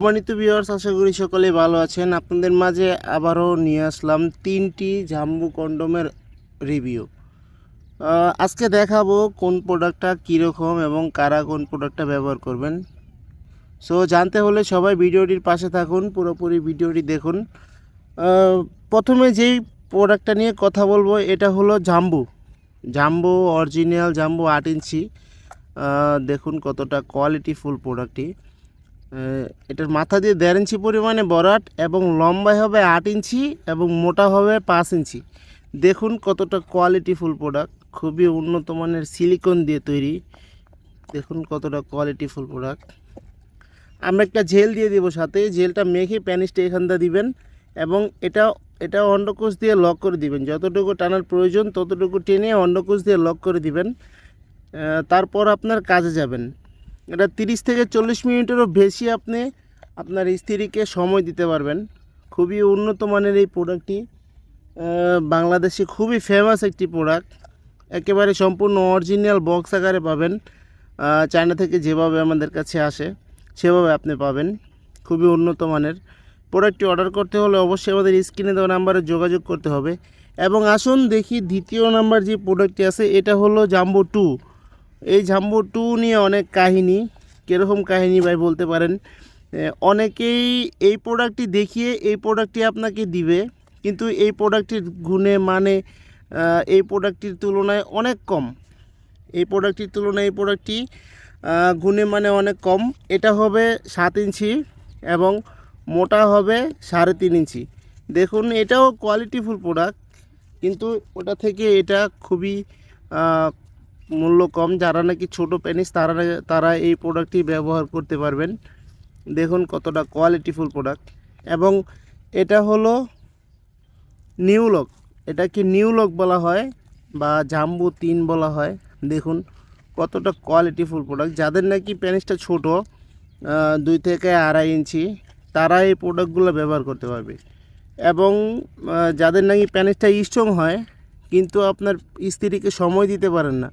সম্মানিত ভিউয়ার্স আশা করি সকলে ভালো আছেন। আপনাদের মাঝে আবারও নিয়ে আসলাম তিনটি জাম্বু কন্ডোমের রিভিউ আজকে দেখাবো কোন প্রোডাক্টটা কীরকম এবং কারা কোন প্রোডাক্টটা ব্যবহার করবেন। সো জানতে হলে সবাই ভিডিওটির পাশে থাকুন, পুরোপুরি ভিডিওটি দেখুন। প্রথমে যেই প্রোডাক্টটা নিয়ে কথা বলব, এটা হলো জাম্বু। জাম্বু অরিজিনাল জাম্বু আট ইঞ্চি। দেখুন কতটা কোয়ালিটিফুল প্রোডাক্টটি এটার মাথা দিয়ে দেড় ইঞ্চি পরিমাণে বরাট এবং লম্বায় হবে আট ইঞ্চি এবং মোটা হবে পাঁচ ইঞ্চি। দেখুন কতটা কোয়ালিটিফুল প্রোডাক্ট খুবই উন্নত মানের সিলিকন দিয়ে তৈরি। দেখুন কতটা কোয়ালিটিফুল প্রোডাক্ট আমরা একটা জেল দিয়ে দিব সাথে জেলটা মেখে প্যানিসটা এখানটা দিবেন এবং এটা এটা অন্ডকোষ দিয়ে লক করে দিবেন। যতটুকু টানার প্রয়োজন ততটুকু টেনে অন্ডকোষ দিয়ে লক করে দিবেন। তারপর আপনার কাজে যাবেন। এটা তিরিশ থেকে চল্লিশ মিনিটেরও বেশি আপনি আপনার স্ত্রীকে সময় দিতে পারবেন। খুবই উন্নত মানের এই প্রোডাক্টটি বাংলাদেশে খুবই ফেমাস একটি প্রোডাক্ট একেবারে সম্পূর্ণ অরিজিনাল বক্স আকারে পাবেন। চায়না থেকে যেভাবে আমাদের কাছে আসে, সেভাবে আপনি পাবেন। খুবই উন্নত মানের। প্রোডাক্টটি অর্ডার করতে হলে অবশ্যই আমাদের স্ক্রিনে দেওয়া নাম্বারে যোগাযোগ করতে হবে। এবং আসুন দেখি দ্বিতীয় নাম্বার যে প্রোডাক্টটি আছে, এটা হলো জাম্বো টু এই জাম্বো টু নিয়ে অনেক কাহিনী, কীরকম কাহিনী ভাই বলতে পারেন? অনেকেই এই প্রোডাক্টটি দেখিয়ে এই প্রোডাক্টটি আপনাকে দিবে, কিন্তু এই প্রোডাক্টটির গুণে মানে এই প্রোডাক্টটির তুলনায় অনেক কম। এই প্রোডাক্টটির তুলনায় এই প্রোডাক্টটি গুণে মানে অনেক কম। এটা হবে সাত ইঞ্চি এবং মোটা হবে সাড়ে তিন ইঞ্চি। দেখুন, এটাও কোয়ালিটিফুল প্রোডাক্ট কিন্তু ওটা থেকে এটা খুবই মূল্য কম, যারা নাকি ছোট পেনিস, তারা তারা এই প্রোডাক্টটি ব্যবহার করতে পারবেন। দেখুন কতটা কোয়ালিটিফুল প্রোডাক্ট এবং এটা হলো নিউ লক এটাকে নিউ লক বলা হয় বা জাম্বু তিন বলা হয়? দেখুন কতটা কোয়ালিটিফুল প্রোডাক্ট যাদের নাকি পেনিসটা ছোট দুই থেকে আড়াই ইঞ্চি, তারা এই প্রোডাক্টগুলো ব্যবহার করতে পারবে। এবং যাদের নাকি প্যানিসটা স্ট্রং হয়, কিন্তু আপনার স্ত্রীকে সময় দিতে পারেন না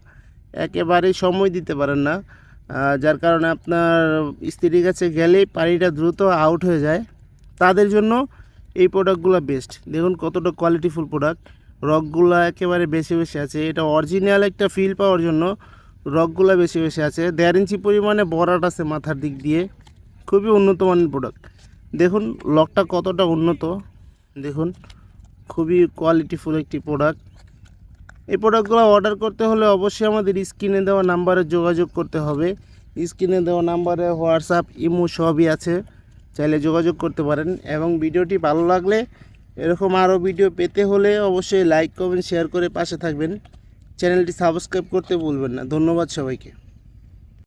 একেবারেই সময় দিতে পারেন না। যার কারণে আপনার স্ত্রীর কাছে গেলেই পানিটা দ্রুত আউট হয়ে যায়। তাদের জন্য এই প্রোডাক্টগুলো বেস্ট দেখুন কতটা কোয়ালিটিফুল প্রোডাক্ট রকগুলো একেবারে বেশি বেশি আছে। এটা অরিজিনাল একটা ফিল পাওয়ার জন্য রকগুলো বেশি বেশি আছে। দেড় ইঞ্চি পরিমাণে বরাট আছে মাথার দিক দিয়ে। খুবই উন্নত মানের প্রোডাক্ট দেখুন লকটা কতটা উন্নত। দেখুন, খুবই কোয়ালিটিফুল একটি প্রোডাক্ট এই প্রোডাক্টগুলো অর্ডার করতে হলে অবশ্যই আমাদের স্ক্রিনে দেওয়া নাম্বারে যোগাযোগ করতে হবে। স্ক্রিনে দেওয়া নাম্বারে হোয়াটসঅ্যাপ ইমো সবই আছে। চাইলে যোগাযোগ করতে পারেন এবং ভিডিওটি ভালো লাগলে এরকম আরও ভিডিও পেতে হলে অবশ্যই লাইক কমেন্ট শেয়ার করে পাশে থাকবেন। চ্যানেলটি সাবস্ক্রাইব করতে ভুলবেন না। ধন্যবাদ সবাইকে।